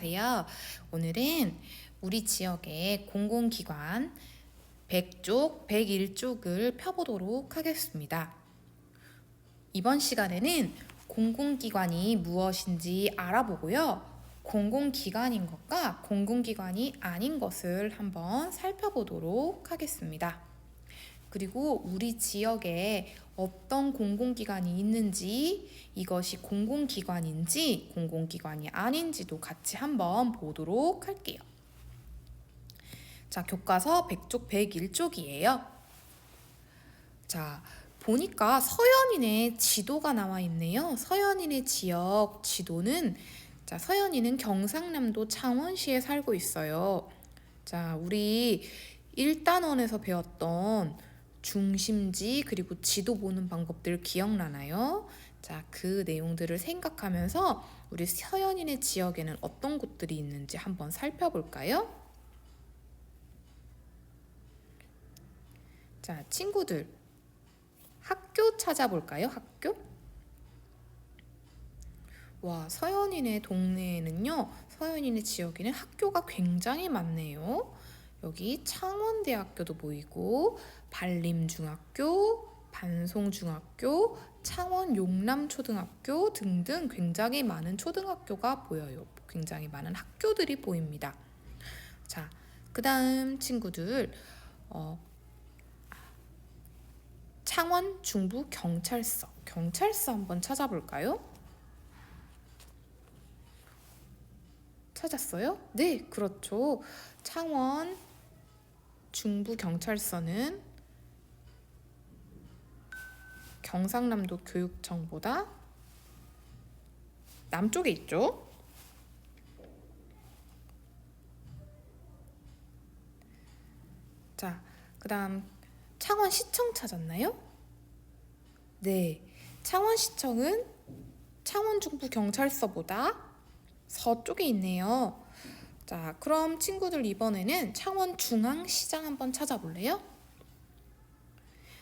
안녕하세요. 오늘은 우리 지역의 공공기관 100쪽, 101쪽을 펴보도록 하겠습니다. 이번 시간에는 공공기관이 무엇인지 알아보고요. 공공기관인 것과 공공기관이 아닌 것을 한번 살펴보도록 하겠습니다. 그리고 우리 지역에 어떤 공공기관이 있는지 이것이 공공기관인지 공공기관이 아닌지도 같이 한번 보도록 할게요. 자, 교과서 100쪽 101쪽이에요. 자, 보니까 서현인의 지도가 나와 있네요. 서현인의 지역 지도는 자, 서현이는 경상남도 창원시에 살고 있어요. 자, 우리 1단원에서 배웠던 중심지 그리고 지도 보는 방법들 기억나나요? 자, 그 내용들을 생각하면서 우리 서현인의 지역에는 어떤 곳들이 있는지 한번 살펴볼까요? 자, 친구들. 학교 찾아볼까요? 학교? 와, 서현인의 동네에는요, 서현인의 지역에는 학교가 굉장히 많네요. 여기 창원대학교도 보이고, 발림중학교, 반송중학교, 창원 용남초등학교 등등 굉장히 많은 초등학교가 보여요. 굉장히 많은 학교들이 보입니다. 자, 그 다음 친구들, 어, 창원 중부 경찰서. 경찰서 한번 찾아볼까요? 찾았어요? 네, 그렇죠. 창원 중부 경찰서는 경상남도 교육청보다 남쪽에 있죠. 자, 그 다음 창원시청 찾았나요? 네, 창원시청은 창원중부경찰서보다 서쪽에 있네요. 자, 그럼 친구들 이번에는 창원 중앙시장 한번 찾아볼래요?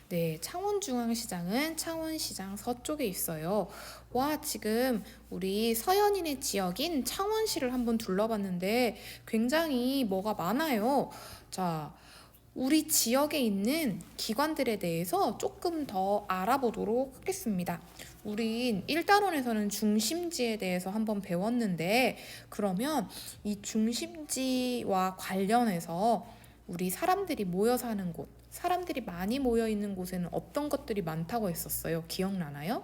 네, 창원중앙시장은 창원시장 서쪽에 있어요. 와, 지금 우리 서현인의 지역인 창원시를 한번 둘러봤는데 굉장히 뭐가 많아요. 자, 우리 지역에 있는 기관들에 대해서 조금 더 알아보도록 하겠습니다. 우린 1단원에서는 중심지에 대해서 한번 배웠는데 그러면 이 중심지와 관련해서 우리 사람들이 모여 사는 곳 사람들이 많이 모여 있는 곳에는 어떤 것들이 많다고 했었어요? 기억나나요?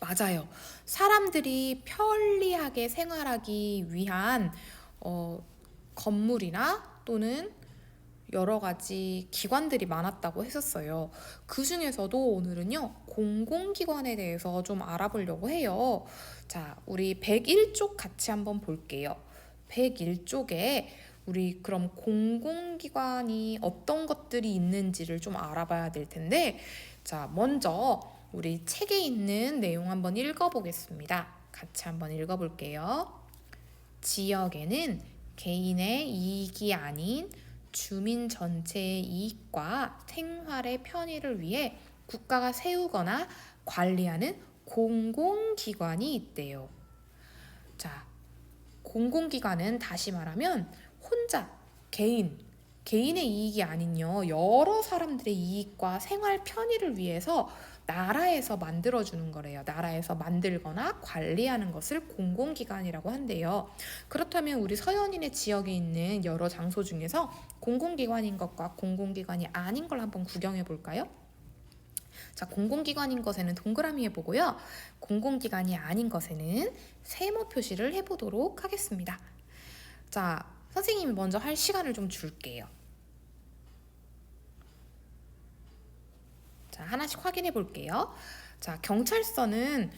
맞아요. 사람들이 편리하게 생활하기 위한 어, 건물이나 또는 여러 가지 기관들이 많았다고 했었어요. 그 중에서도 오늘은요, 공공기관에 대해서 좀 알아보려고 해요. 자, 우리 101쪽 같이 한번 볼게요. 101쪽에 우리 그럼 공공기관이 어떤 것들이 있는지를 좀 알아봐야 될 텐데, 자, 먼저 우리 책에 있는 내용 한번 읽어보겠습니다. 같이 한번 읽어볼게요. 지역에는 개인의 이익이 아닌 주민 전체의 이익과 생활의 편의를 위해 국가가 세우거나 관리하는 공공기관이 있대요. 자, 공공기관은 다시 말하면 혼자 개인 개인의 이익이 아닌요 여러 사람들의 이익과 생활 편의를 위해서 나라에서 만들어주는 거래요. 나라에서 만들거나 관리하는 것을 공공기관이라고 한대요. 그렇다면 우리 서현인의 지역에 있는 여러 장소 중에서 공공기관인 것과 공공기관이 아닌 걸 한번 구경해 볼까요? 자, 공공기관인 것에는 동그라미 해보고요. 공공기관이 아닌 것에는 세모 표시를 해보도록 하겠습니다. 자, 선생님이 먼저 할 시간을 좀 줄게요. 자, 하나씩 확인해 볼게요. 자, 경찰서는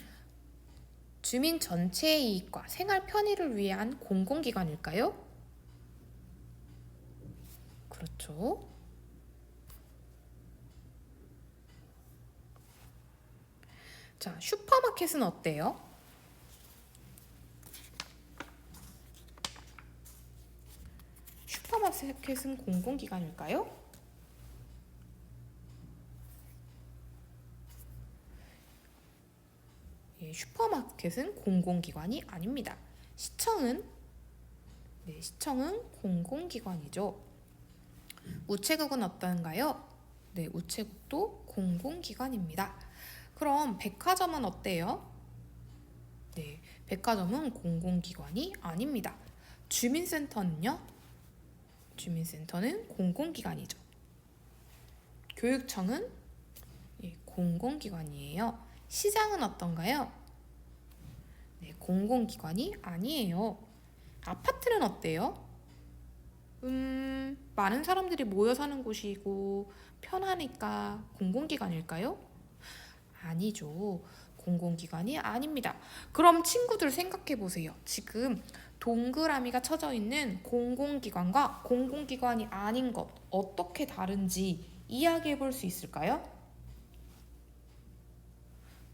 주민 전체의 이익과 생활 편의를 위한 공공기관일까요? 그렇죠. 자, 슈퍼마켓은 어때요? 슈퍼마켓은 공공기관일까요? 슈퍼마켓은 공공기관이 아닙니다. 시청은 네, 시청은 공공기관이죠. 우체국은 어떤가요? 네, 우체국도 공공기관입니다. 그럼 백화점은 어때요? 네, 백화점은 공공기관이 아닙니다. 주민센터는요? 주민센터는 공공기관이죠. 교육청은 예, 공공기관이에요. 시장은 어떤가요? 네, 공공기관이 아니에요. 아파트는 어때요? 음, 많은 사람들이 모여 사는 곳이고 편하니까 공공기관일까요? 아니죠. 공공기관이 아닙니다. 그럼 친구들 생각해 보세요. 지금 동그라미가 쳐져 있는 공공기관과 공공기관이 아닌 것 어떻게 다른지 이야기해 볼 수 있을까요?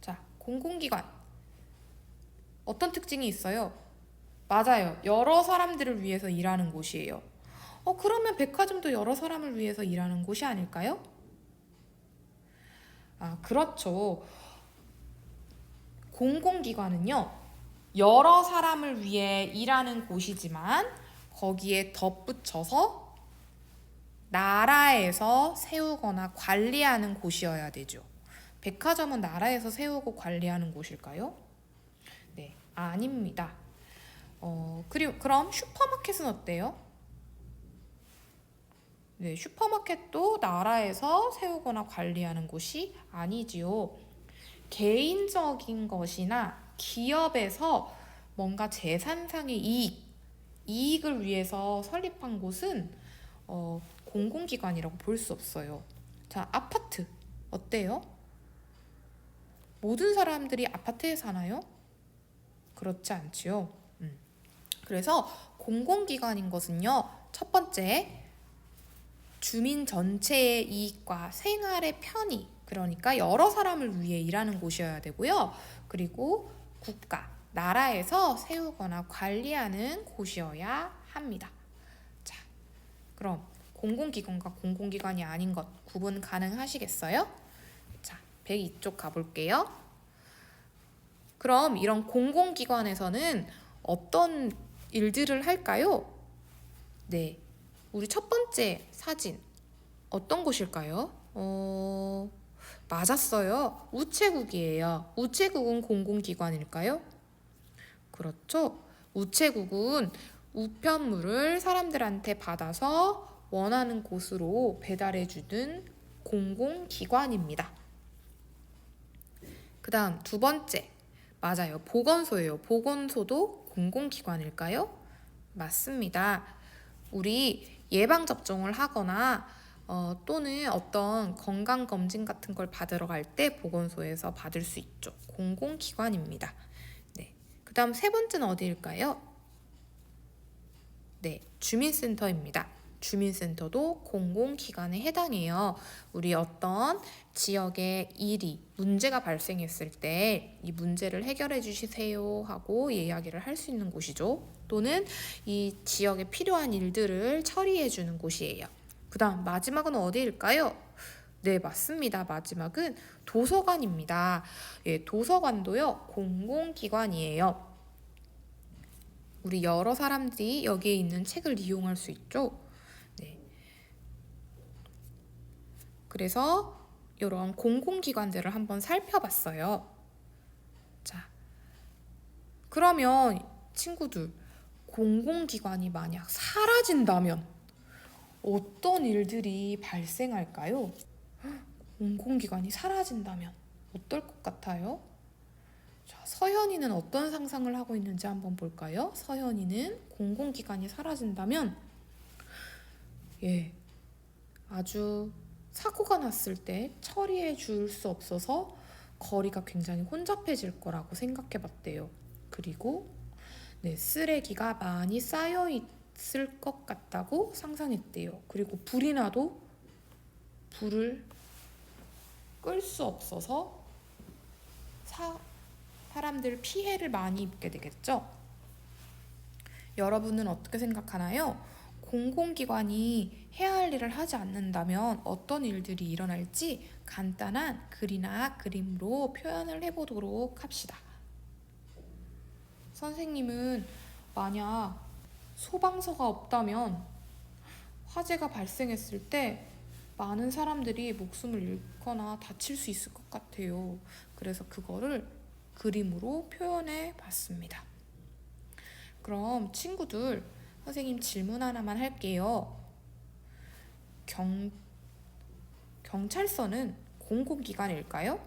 자, 공공기관 어떤 특징이 있어요? 맞아요. 여러 사람들을 위해서 일하는 곳이에요. 어, 그러면 백화점도 여러 사람을 위해서 일하는 곳이 아닐까요? 아, 그렇죠. 공공기관은요, 여러 사람을 위해 일하는 곳이지만 거기에 덧붙여서 나라에서 세우거나 관리하는 곳이어야 되죠. 백화점은 나라에서 세우고 관리하는 곳일까요? 네, 아닙니다. 어, 그리고 그럼 슈퍼마켓은 어때요? 네, 슈퍼마켓도 나라에서 세우거나 관리하는 곳이 아니지요. 개인적인 것이나 기업에서 뭔가 재산상의 이익, 이익을 위해서 설립한 곳은 어, 공공기관이라고 볼 수 없어요. 자, 아파트 어때요? 모든 사람들이 아파트에 사나요? 그렇지 않지요. 음. 그래서 공공기관인 것은요, 첫 번째, 주민 전체의 이익과 생활의 편의, 그러니까 여러 사람을 위해 일하는 곳이어야 되고요. 그리고 국가, 나라에서 세우거나 관리하는 곳이어야 합니다. 자, 그럼 공공기관과 공공기관이 아닌 것 구분 가능하시겠어요? 자, 102쪽 가볼게요. 그럼 이런 공공기관에서는 어떤 일들을 할까요? 네, 우리 첫 번째 사진 어떤 곳일까요? 어, 맞았어요. 우체국이에요. 우체국은 공공기관일까요? 그렇죠. 우체국은 우편물을 사람들한테 받아서 원하는 곳으로 배달해주는 공공기관입니다. 그 다음 두 번째. 맞아요. 보건소예요. 보건소도 공공기관일까요? 맞습니다. 우리 예방접종을 하거나 어, 또는 어떤 건강검진 같은 걸 받으러 갈 때 보건소에서 받을 수 있죠. 공공기관입니다. 네. 그 다음 세 번째는 어디일까요? 네. 주민센터입니다. 주민센터도 공공기관에 해당해요. 우리 어떤 지역에 일이, 문제가 발생했을 때 이 문제를 해결해 주시세요 하고 이야기를 할 수 있는 곳이죠. 또는 이 지역에 필요한 일들을 처리해 주는 곳이에요. 그 다음 마지막은 어디일까요? 네, 맞습니다. 마지막은 도서관입니다. 예, 도서관도요, 공공기관이에요. 우리 여러 사람들이 여기에 있는 책을 이용할 수 있죠. 네. 그래서 이런 공공기관들을 한번 살펴봤어요. 자, 그러면 친구들, 공공기관이 만약 사라진다면 어떤 일들이 발생할까요? 공공기관이 사라진다면 어떨 것 같아요? 자, 서현이는 어떤 상상을 하고 있는지 한번 볼까요? 서현이는 공공기관이 사라진다면 예, 아주 사고가 났을 때 처리해 줄 수 없어서 거리가 굉장히 혼잡해질 거라고 생각해 봤대요. 그리고 네, 쓰레기가 많이 쌓여 있을 것 같다고 상상했대요. 그리고 불이 나도 불을 끌 수 없어서 사, 사람들 피해를 많이 입게 되겠죠. 여러분은 어떻게 생각하나요? 공공기관이 해야 할 일을 하지 않는다면 어떤 일들이 일어날지 간단한 글이나 그림으로 표현을 해보도록 합시다. 선생님은 만약 소방서가 없다면 화재가 발생했을 때 많은 사람들이 목숨을 잃거나 다칠 수 있을 것 같아요. 그래서 그거를 그림으로 표현해 봤습니다. 그럼 친구들, 선생님 질문 하나만 할게요. 경, 경찰서는 공공기관일까요?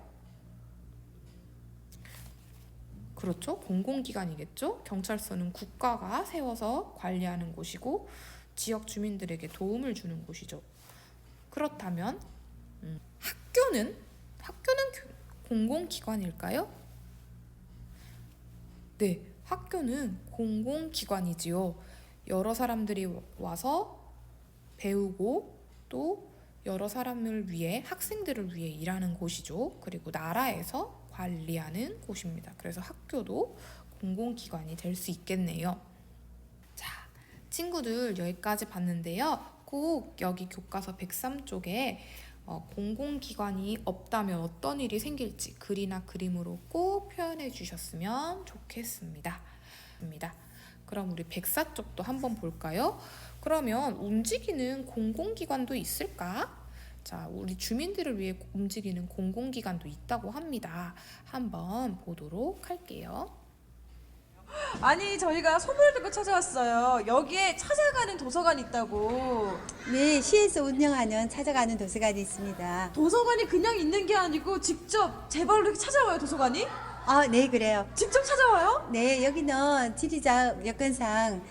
그렇죠. 공공기관이겠죠. 경찰서는 국가가 세워서 관리하는 곳이고 지역 주민들에게 도움을 주는 곳이죠. 그렇다면 음, 학교는 학교는 교- 공공기관일까요? 네, 학교는 공공기관이지요. 여러 사람들이 와서 배우고 또 여러 사람을 위해 학생들을 위해 일하는 곳이죠. 그리고 나라에서 관리하는 곳입니다. 그래서 학교도 공공기관이 될 수 있겠네요. 자, 친구들 여기까지 봤는데요. 꼭 여기 교과서 103쪽에 어, 공공기관이 없다면 어떤 일이 생길지 글이나 그림으로 꼭 표현해 주셨으면 좋겠습니다. 입니다. 그럼 우리 104쪽도 한번 볼까요? 그러면 움직이는 공공기관도 있을까? 자, 우리 주민들을 위해 움직이는 공공기관도 있다고 합니다. 한번 보도록 할게요. 아니 저희가 소문을 듣고 찾아왔어요. 여기에 찾아가는 도서관이 있다고. 네, 시에서 운영하는 찾아가는 도서관이 있습니다. 도서관이 그냥 있는 게 아니고 직접 제 발로 이렇게 찾아와요 도서관이? 아, 네, 그래요. 직접 찾아와요? 네, 여기는 지리자 여건상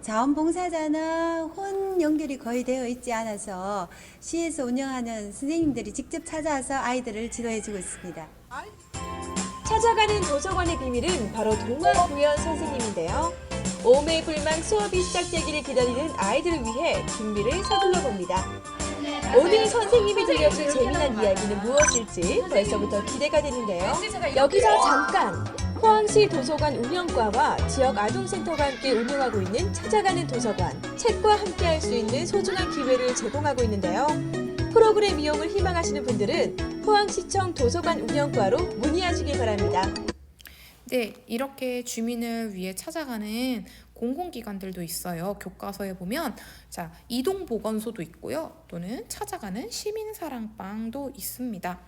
자원봉사자나 혼 연결이 거의 되어 있지 않아서 시에서 운영하는 선생님들이 직접 찾아와서 아이들을 지도해주고 있습니다. 찾아가는 도서관의 비밀은 바로 동화구연 선생님인데요. 오매불망 수업이 시작되기를 기다리는 아이들을 위해 준비를 서둘러 봅니다. 오늘 선생님이 들려줄 재미난 이야기는 무엇일지 벌써부터 기대가 되는데요. 여기서 잠깐! 포항시 도서관 운영과와 지역 아동센터가 함께 운영하고 있는 찾아가는 도서관, 책과 함께 할 수 있는 소중한 기회를 제공하고 있는데요. 프로그램 이용을 희망하시는 분들은 포항시청 도서관 운영과로 문의하시기 바랍니다. 네, 이렇게 주민을 위해 찾아가는 공공기관들도 있어요. 교과서에 보면 자 이동 보건소도 있고요. 또는 찾아가는 시민 사랑방도 있습니다.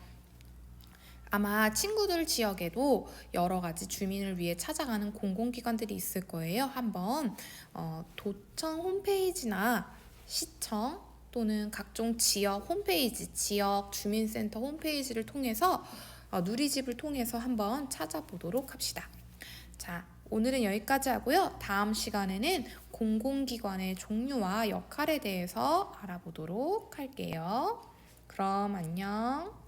아마 친구들 지역에도 여러 가지 주민을 위해 찾아가는 공공기관들이 있을 거예요. 한번 어, 도청 홈페이지나 시청 또는 각종 지역 홈페이지, 지역 주민센터 홈페이지를 통해서 어, 누리집을 통해서 한번 찾아보도록 합시다. 자, 오늘은 여기까지 하고요. 다음 시간에는 공공기관의 종류와 역할에 대해서 알아보도록 할게요. 그럼 안녕.